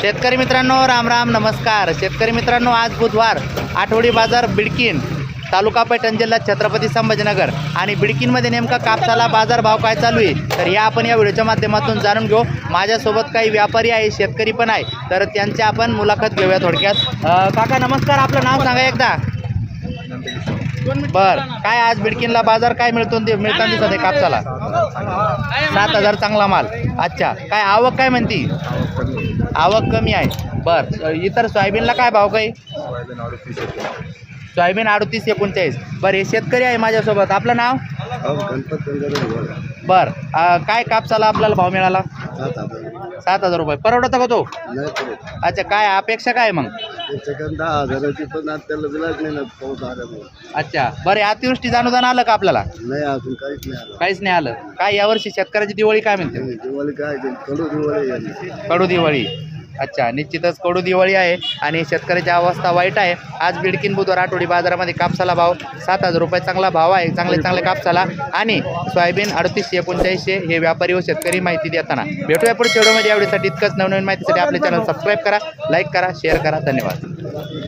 शेतकरी मित्रांनो राम राम नमस्कार. शेतकरी मित्रांनो आज बुधवार आठवडी बाजार बिडकीन तालुका पैठण जिल्हा छत्रपती संभाजीनगर. आणि बिडकीनमध्ये नेमका कापसाला बाजार भाव काय चालू आहे तर या आपण या व्हिडिओच्या माध्यमातून जाणून घेऊ. माझ्यासोबत काही व्यापारी आहे शेतकरी पण आहे तर त्यांची आपण मुलाखत घेऊया थोडक्यात. काका नमस्कार. आपलं नाव सांगा एकदा. बर. काय आज बिडकीनला बाजार काय मिळतो ते मिळताना दिसत आहे कापसाला? सात हजार चांगला माल. अच्छा. काय आवक काय म्हणती? आवक कमी आहे. बर इतर सोयाबीनला काय भाव काही? सोयाबीन अडतीस एकोणचाळीस. बरं हे शेतकरी आहे माझ्यासोबत. आपलं नाव? बर. काय कापसाला आपल्याला भाव मिळाला? सात हजार रुपये. परवडतं का तो? अच्छा काय अपेक्षा काय मग? दहा हजाराची पण नाही अच्छा. बरं अतिवृष्टी जाणून आलं का आपल्याला? नाही अजून काहीच नाही आलं. काहीच नाही आलं. काय यावर्षी शेतकऱ्याची दिवाळी काय म्हणते? दिवाळी काय कडू दिवाळी कडू दिवाळी. अच्छा निश्चितच कडू दिवाळी आहे आणि शेतकऱ्याची अवस्था वाईट आहे. आज बिडकीन बुधवार आठवडी बाजारामध्ये कापसाला भाव सात हजार रुपये चांगला भाव आहे चांगले चांगले कापसाला. आणि सोयाबीन अडतीसशे एकोणचाळीसशे हे व्यापारी व शेतकरी माहिती देताना. भेटूया पुढे व्हिडिओमध्ये. एवढ्यासाठी इतकंच. नवनवीन माहितीसाठी आपले चॅनल सबस्क्राईब करा लाईक करा शेअर करा. धन्यवाद.